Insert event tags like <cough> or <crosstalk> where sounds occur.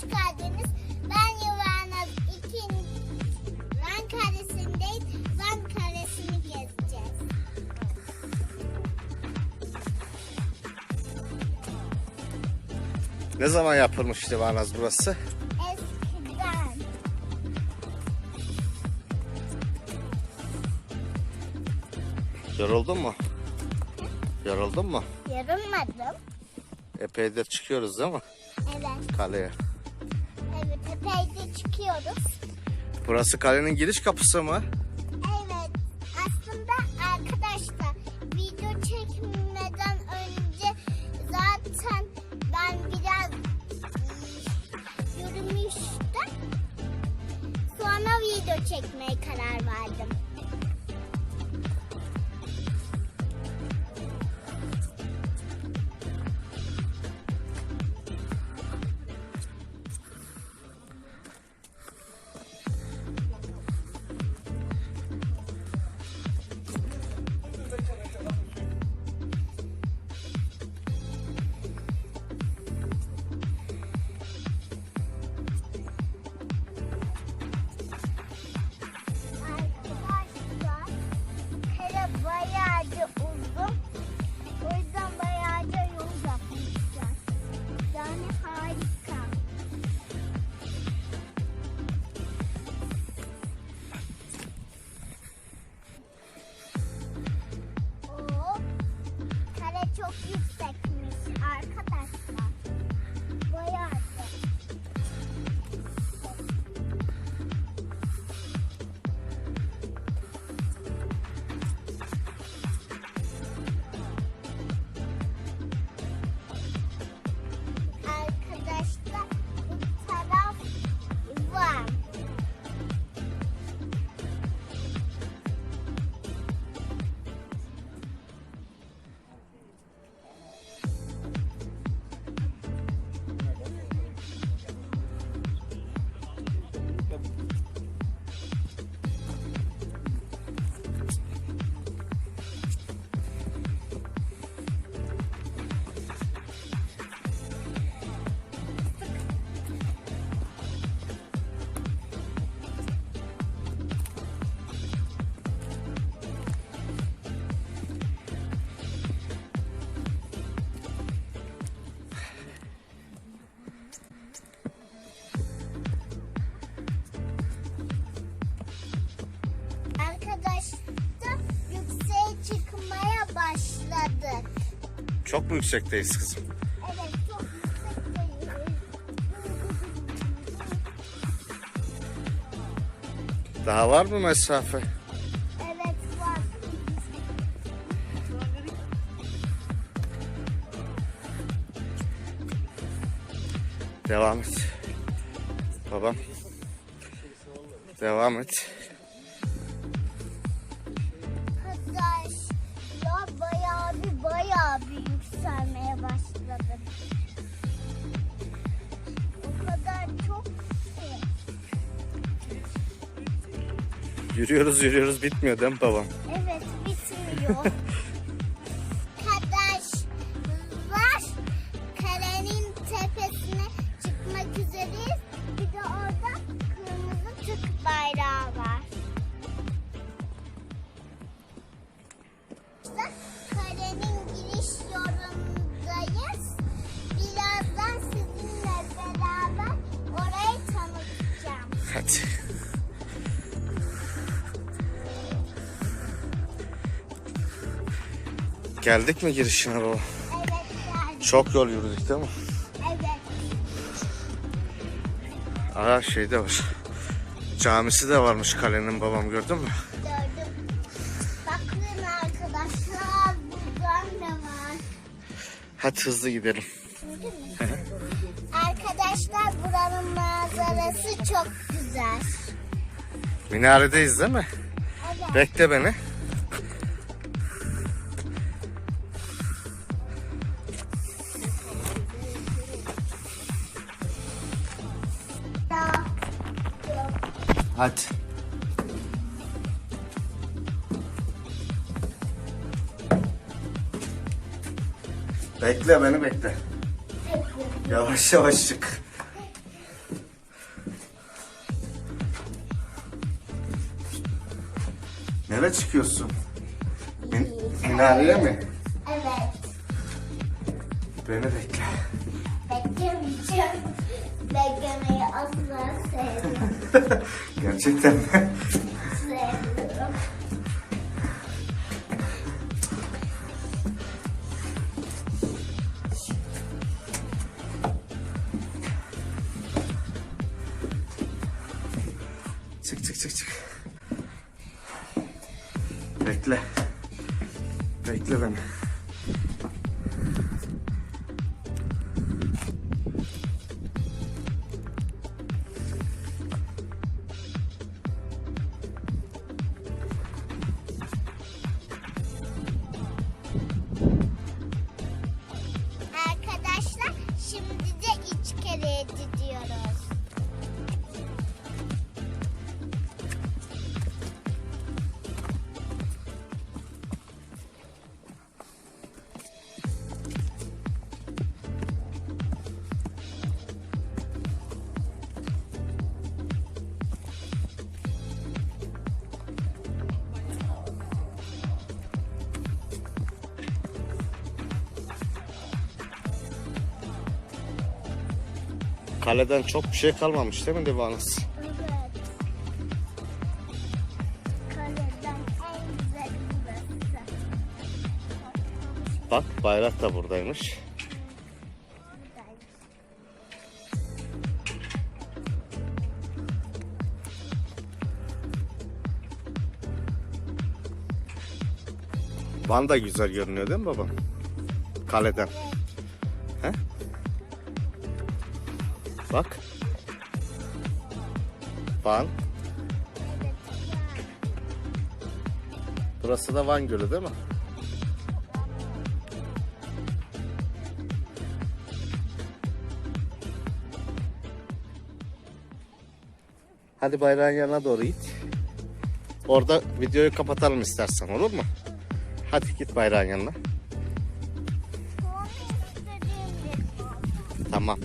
hoş geldiniz. Ben Yuvarlak 2. Van Kalesi'ndeyiz. Van Kalesi'ni gezeceğiz. Ne zaman yapılmıştı Vanaz burası? Eskiden. Yoruldun mu? Yoruldun mu? Yorulmadım. Epeydir çıkıyoruz değil mi Evet. kaleye? Evet. Epeyce çıkıyoruz. Burası kalenin giriş kapısı mı? Çok yüksekmiş arkadaşlar. Çok mu yüksekteyiz kızım? Evet çok. Daha var mı mesafe? Evet var. Devam et. Babam. Devam et. Arkadaş ya bayağı bir bayağı bir yükselmeye başladım. O kadar çok ki. Yürüyoruz yürüyoruz bitmiyor değil mi babam? Evet bitmiyor. <laughs> Geldik mi girişine baba? Evet. Çok yol yürüdük değil mi? Evet. Aa şey de var. Camisi de varmış kalenin babam gördün mü? Gördüm. Bakın arkadaşlar buradan ne var? Hadi hızlı gidelim. Arkadaşlar buranın manzarası çok güzel. Minaredeyiz değil mi? Evet. Bekle beni. Hadi. Bekle beni bekle. Yavaş yavaş çık. Nereye çıkıyorsun? Min minareye mi? Evet. Beni bekle. Beklemeyeceğim. Beklemeyi asla sevmiyorum. <laughs> Gerçekten mi? sevmiyorum. Çık çık çık çık. Bekle. Bekle beni. Kaleden çok bir şey kalmamış değil mi Divanız? Evet. Bak bayrak da buradaymış. Van da güzel görünüyor değil mi babam? Kaleden. He? Bak. Van. Burası da Van Gölü değil mi? Hadi bayrağın yanına doğru git. Orada videoyu kapatalım istersen olur mu? Hadi git bayrağın yanına. Tamam.